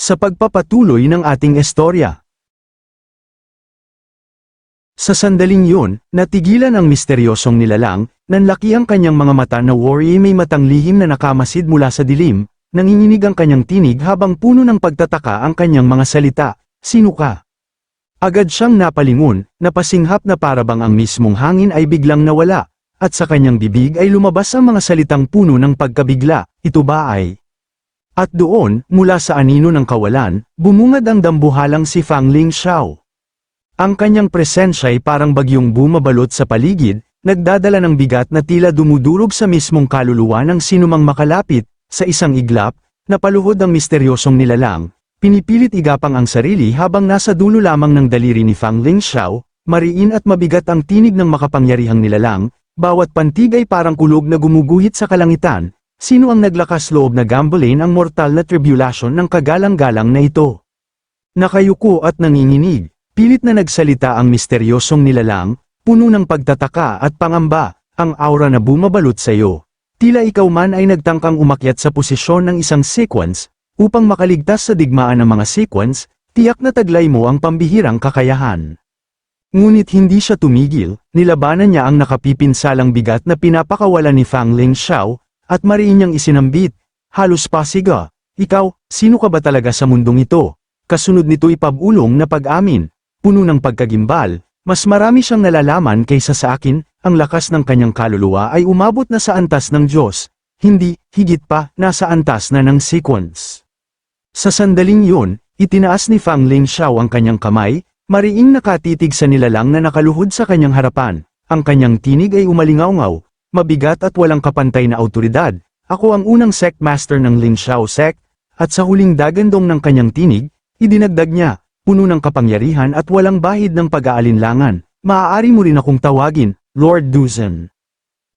sa pagpapatuloy ng ating istorya. Sa sandaling yun, natigilan ang misteryosong nilalang, nanlaki ang kanyang mga mata na worry may matang lihim na nakamasid mula sa dilim, nanginginig ang kanyang tinig habang puno ng pagtataka ang kanyang mga salita, sino ka? Agad siyang napalingon, napasinghap na parabang ang mismong hangin ay biglang nawala, at sa kanyang bibig ay lumabas ang mga salitang puno ng pagkabigla, ito ba ay? At doon, mula sa anino ng kawalan, bumungad ang dambuhalang si Fang Ling Xiao. Ang kanyang presensya ay parang bagyong bumabalot sa paligid, nagdadala ng bigat na tila dumudurog sa mismong kaluluwa ng sinumang makalapit, sa isang iglap, napaluhod ang misteryosong nilalang, pinipilit igapang ang sarili habang nasa dulo lamang ng daliri ni Fang Ling Xiao, mariin at mabigat ang tinig ng makapangyarihang nilalang, bawat pantig ay parang kulog na gumuguhit sa kalangitan, sino ang naglakas loob na gambulin ang mortal na tribulation ng kagalang-galang na ito. Nakayuko at nanginginig, pilit na nagsalita ang misteryosong nilalang, puno ng pagtataka at pangamba, ang aura na bumabalot sa iyo. Tila ikaw man ay nagtangkang umakyat sa posisyon ng isang sequence, upang makaligtas sa digmaan ng mga sequence, tiyak na taglay mo ang pambihirang kakayahan. Ngunit hindi siya tumigil, nilabanan niya ang nakapipinsalang bigat na pinapakawalan ni Fang Ling Xiao, at mariin niyang isinambit, halos pasiga, ikaw, sino ka ba talaga sa mundong ito? Kasunod nito ipabulong na pag-amin, puno ng pagkagimbal, mas marami siyang nalalaman kaysa sa akin, ang lakas ng kanyang kaluluwa ay umabot na sa antas ng Diyos, hindi, higit pa, nasa antas na ng sequence. Sa sandaling yun, itinaas ni Fang Ling Xiao ang kanyang kamay, mariing nakatitig sa nilalang na nakaluhod sa kanyang harapan, ang kanyang tinig ay umalingaw mabigat at walang kapantay na autoridad, ako ang unang sect master ng Ling Xiao sect, at sa huling dagandong ng kanyang tinig, idinagdag niya, puno ng kapangyarihan at walang bahid ng pag-aalinlangan, maaari mo rin akong tawagin, Lord Duzen.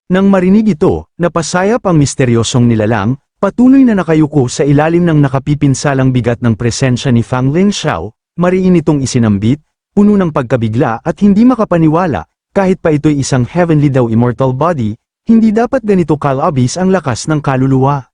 Nang marinig ito, napasayap ang misteryosong nilalang, patuloy na nakayuko sa ilalim ng nakapipinsalang bigat ng presensya ni Fang Ling Xiao, mariin itong isinambit, puno ng pagkabigla at hindi makapaniwala, kahit pa ito'y isang heavenly daw immortal body, hindi dapat ganito kalabis ang lakas ng kaluluwa.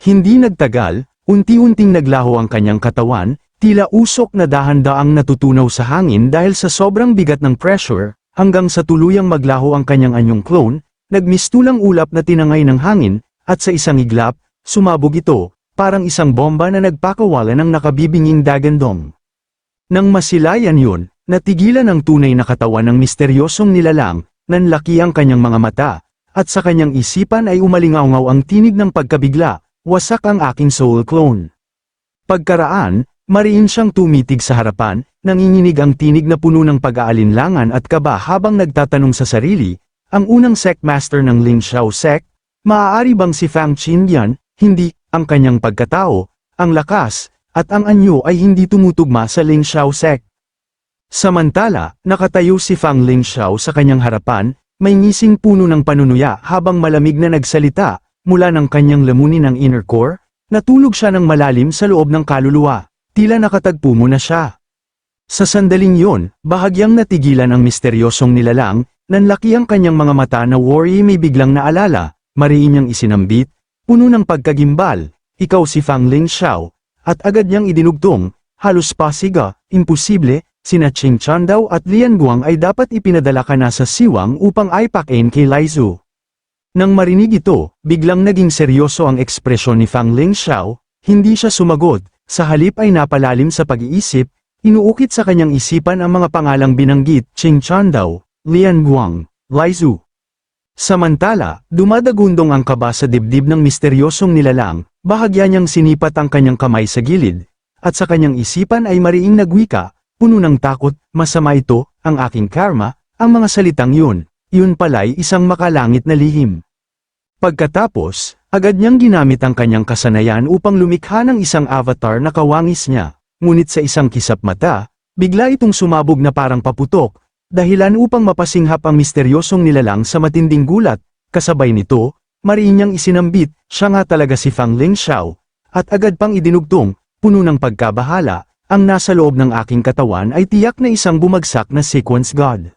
Hindi nagtagal, unti-unting naglaho ang kanyang katawan, tila usok na dahan-daang natutunaw sa hangin dahil sa sobrang bigat ng pressure, hanggang sa tuluyang maglaho ang kanyang anyong clone, nagmistulang ulap na tinangay ng hangin, at sa isang iglap, sumabog ito, parang isang bomba na nagpakawala ng nakabibinging dagandong. Nang masilayan yun, natigilan ang tunay na katawan ng misteryosong nilalang, nanlaki ang kanyang mga mata, at sa kanyang isipan ay umalingaw ang tinig ng pagkabigla, wasak ang aking soul clone. Pagkaraan, mariin siyang tumitig sa harapan, nanginginig ang tinig na puno ng pag-aalinlangan at kaba habang nagtatanong sa sarili, ang unang sect master ng Ling Xiao sect, maaari bang si Fang Qinyan, hindi, ang kanyang pagkatao, ang lakas, at ang anyo ay hindi tumutugma sa Ling Xiao sect. Samantala, nakatayo si Fang Ling Xiao sa kanyang harapan, may ngising puno ng panunuya habang malamig na nagsalita, mula ng kanyang lamunin ng inner core, natulog siya ng malalim sa loob ng kaluluwa, tila nakatagpo mo na siya. Sa sandaling yon, bahagyang natigilan ang misteryosong nilalang, nanlaki ang kanyang mga mata na worry may biglang naalala, mariin niyang isinambit, puno ng pagkagimbal, ikaw si Fang Ling Xiao, at agad niyang idinugtong, halos pasiga, imposible, Sina Ching Chan daw at Lian Guang ay dapat ipinadala ka na sa siwang upang aipakin kay Laizu. Nang marinig ito, biglang naging seryoso ang ekspresyon ni Fang Ling Xiao, hindi siya sumagot, sa halip ay napalalim sa pag-iisip, inuukit sa kanyang isipan ang mga pangalang binanggit, Ching Chan daw, Lian Guang, Laizu. Samantala, dumadagundong ang kaba sa dibdib ng misteryosong nilalang, bahagya niyang sinipat ang kanyang kamay sa gilid, at sa kanyang isipan ay mariing nagwika, Puno ng takot, masama ito, ang aking karma, ang mga salitang yun, yun pala'y isang makalangit na lihim. Pagkatapos, agad niyang ginamit ang kanyang kasanayan upang lumikha ng isang avatar na kawangis niya, ngunit sa isang kisap mata, bigla itong sumabog na parang paputok, dahilan upang mapasinghap ang misteryosong nilalang sa matinding gulat, kasabay nito, mariin niyang isinambit, siya nga talaga si Fang Ling Xiao, at agad pang idinugtong, puno ng pagkabahala, ang nasa loob ng aking katawan ay tiyak na isang bumagsak na sequence god.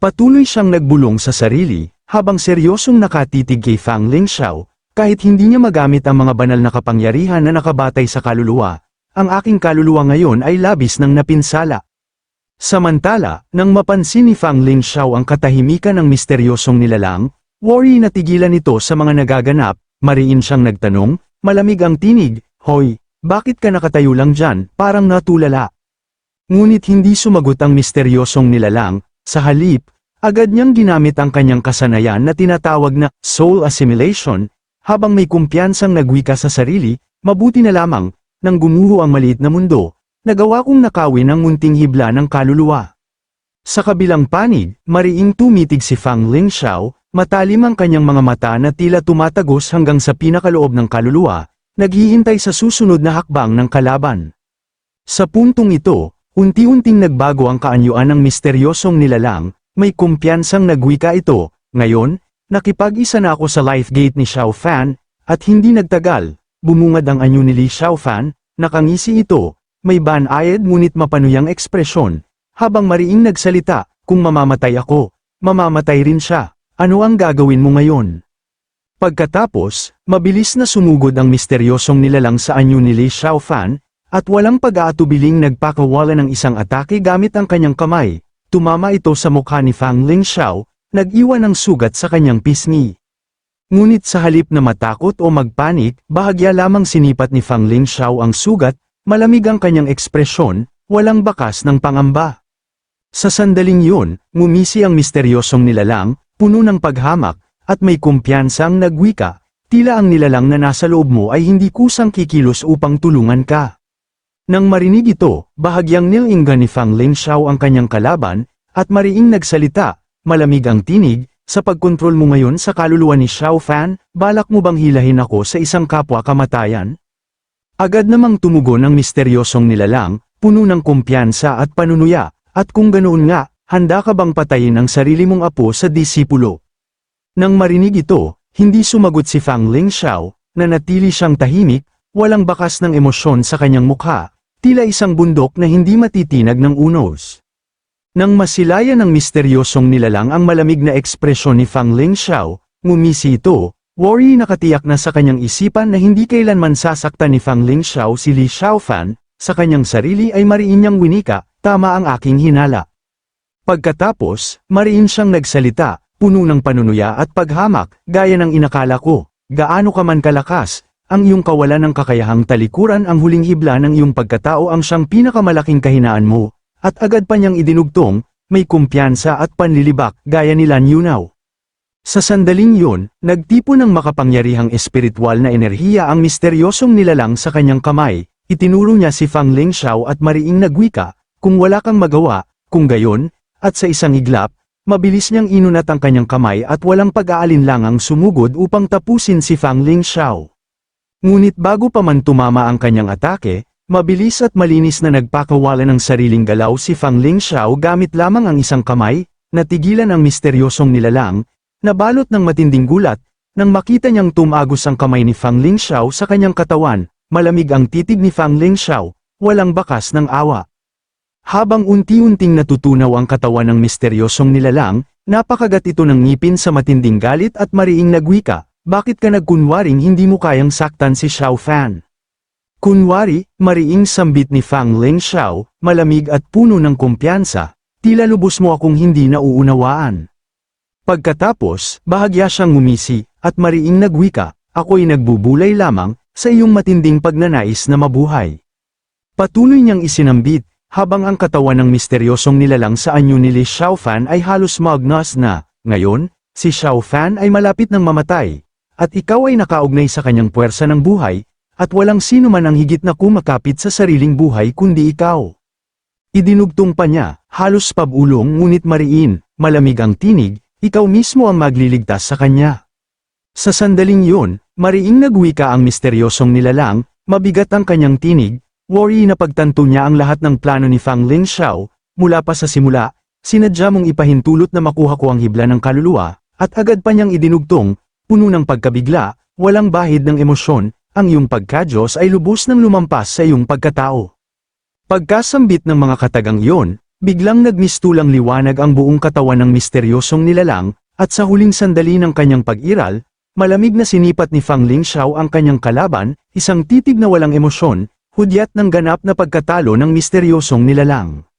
Patuloy siyang nagbulong sa sarili, habang seryosong nakatitig kay Fang Ling Xiao, kahit hindi niya magamit ang mga banal na kapangyarihan na nakabatay sa kaluluwa, ang aking kaluluwa ngayon ay labis ng napinsala. Samantala, nang mapansin ni Fang Ling Xiao ang katahimikan ng misteryosong nilalang, worry na tigilan ito sa mga nagaganap, mariin siyang nagtanong, malamig ang tinig, Hoy, bakit ka nakatayo lang dyan, parang natulala? Ngunit hindi sumagot ang misteryosong nilalang, sa halip, agad niyang ginamit ang kanyang kasanayan na tinatawag na soul assimilation, habang may kumpiyansang nagwika sa sarili, mabuti na lamang, nang gumuho ang maliit na mundo, nagawa kong nakawin ang munting hibla ng kaluluwa. Sa kabilang panig, mariing tumitig si Fang Ling Xiao, matalim ang kanyang mga mata na tila tumatagos hanggang sa pinakaloob ng kaluluwa, naghihintay sa susunod na hakbang ng kalaban. Sa puntong ito, unti-unting nagbago ang kaanyuan ng misteryosong nilalang, may kumpiyansang nagwika ito, ngayon, nakipag-isa na ako sa life gate ni Xiao Fan, at hindi nagtagal, bumungad ang anyo ni Li Xiao Fan, nakangisi ito, may banayad ngunit mapanuyang ekspresyon, habang mariing nagsalita, kung mamamatay ako, mamamatay rin siya, ano ang gagawin mo ngayon? Pagkatapos, mabilis na sumugod ang misteryosong nilalang sa anyo ni Li Xiaofan, at walang pag-aatubiling nagpakawala ng isang atake gamit ang kanyang kamay. Tumama ito sa mukha ni Fang Ling Xiao, nag-iwan ng sugat sa kanyang pisngi. Ngunit sa halip na matakot o magpanik, bahagya lamang sinipat ni Fang Ling Xiao ang sugat, malamig ang kanyang ekspresyon, walang bakas ng pangamba. Sa sandaling yun, ngumisi ang misteryosong nilalang, puno ng paghamak, at may kumpiyansang nagwika, tila ang nilalang na nasa loob mo ay hindi kusang kikilos upang tulungan ka. Nang marinig ito, bahagyang nilinggan ni Fang Ling Xiao ang kanyang kalaban, at mariing nagsalita, malamig ang tinig, sa pagkontrol mo ngayon sa kaluluwa ni Xiao Fan, balak mo bang hilahin ako sa isang kapwa kamatayan? Agad namang tumugon ang misteryosong nilalang, puno ng kumpiyansa at panunuya, at kung ganoon nga, handa ka bang patayin ang sarili mong apo sa disipulo? Nang marinig ito, hindi sumagot si Fang Ling Xiao, na natili siyang tahimik, walang bakas ng emosyon sa kanyang mukha, tila isang bundok na hindi matitinag ng unos. Nang masilayan ng misteryosong nilalang ang malamig na ekspresyon ni Fang Ling Xiao, ngumisi ito, worry nakatiyak na sa kanyang isipan na hindi kailanman sasaktan ni Fang Ling Xiao si Li Xiaofan, sa kanyang sarili ay mariin niyang winika, tama ang aking hinala. Pagkatapos, mariin siyang nagsalita, puno ng panunuya at paghamak, gaya ng inakala ko, gaano ka man kalakas, ang iyong kawalan ng kakayahang talikuran ang huling hibla ng iyong pagkatao ang siyang pinakamalaking kahinaan mo, at agad pa niyang idinugtong, may kumpiyansa at panlilibak gaya ni Lan Yunao. Sa sandaling yun, nagtipo ng makapangyarihang espiritual na enerhiya ang misteryosong nilalang sa kanyang kamay, itinuro niya si Fang Ling Xiao at mariing nagwika, kung wala kang magawa, kung gayon, at sa isang iglap, Mabilis niyang inunat ang kanyang kamay at walang pag-aalinlangang sumugod upang tapusin si Fang Ling Xiao. Ngunit bago pa man tumama ang kanyang atake, mabilis at malinis na nagpakawala ng sariling galaw si Fang Ling Xiao gamit lamang ang isang kamay, natigilan ang misteryosong nilalang, nabalot ng matinding gulat, nang makita niyang tumagos ang kamay ni Fang Ling Xiao sa kanyang katawan, malamig ang titig ni Fang Ling Xiao, walang bakas ng awa. Habang unti-unting natutunaw ang katawan ng misteryosong nilalang, napakagat ito ng ngipin sa matinding galit at mariing nagwika, bakit ka nagkunwaring hindi mo kayang saktan si Xiao Fan? Kunwari, mariing sambit ni Fang Ling Xiao, malamig at puno ng kumpiyansa, tila lubos mo akong hindi nauunawaan. Pagkatapos, bahagya siyang ngumisi, at mariing nagwika, ako'y nagbubulay lamang, sa iyong matinding pagnanais na mabuhay. Patuloy niyang isinambit, habang ang katawan ng misteryosong nilalang sa anyo ni Li Xiaofan ay halos magnas na, ngayon, si Xiaofan ay malapit ng mamatay, at ikaw ay nakaugnay sa kanyang puwersa ng buhay, at walang sino man ang higit na kumakapit sa sariling buhay kundi ikaw. Idinugtong pa niya, halos pabulong ngunit mariin, malamig ang tinig, ikaw mismo ang magliligtas sa kanya. Sa sandaling yun, mariing nagwika ang misteryosong nilalang, mabigat ang kanyang tinig, worry na pagtanto niya ang lahat ng plano ni Fang Ling Xiao, mula pa sa simula, sinadya mong ipahintulot na makuha ko ang hibla ng kaluluwa, at agad pa niyang idinugtong, puno ng pagkabigla, walang bahid ng emosyon, ang iyong pagkadyos ay lubos ng lumampas sa iyong pagkatao. Pagkasambit ng mga katagang iyon, biglang nagmistulang liwanag ang buong katawan ng misteryosong nilalang, at sa huling sandali ng kanyang pag-iral, malamig na sinipat ni Fang Ling Xiao ang kanyang kalaban, isang titig na walang emosyon, Hudyat ng ganap na pagkatalo ng misteryosong nilalang.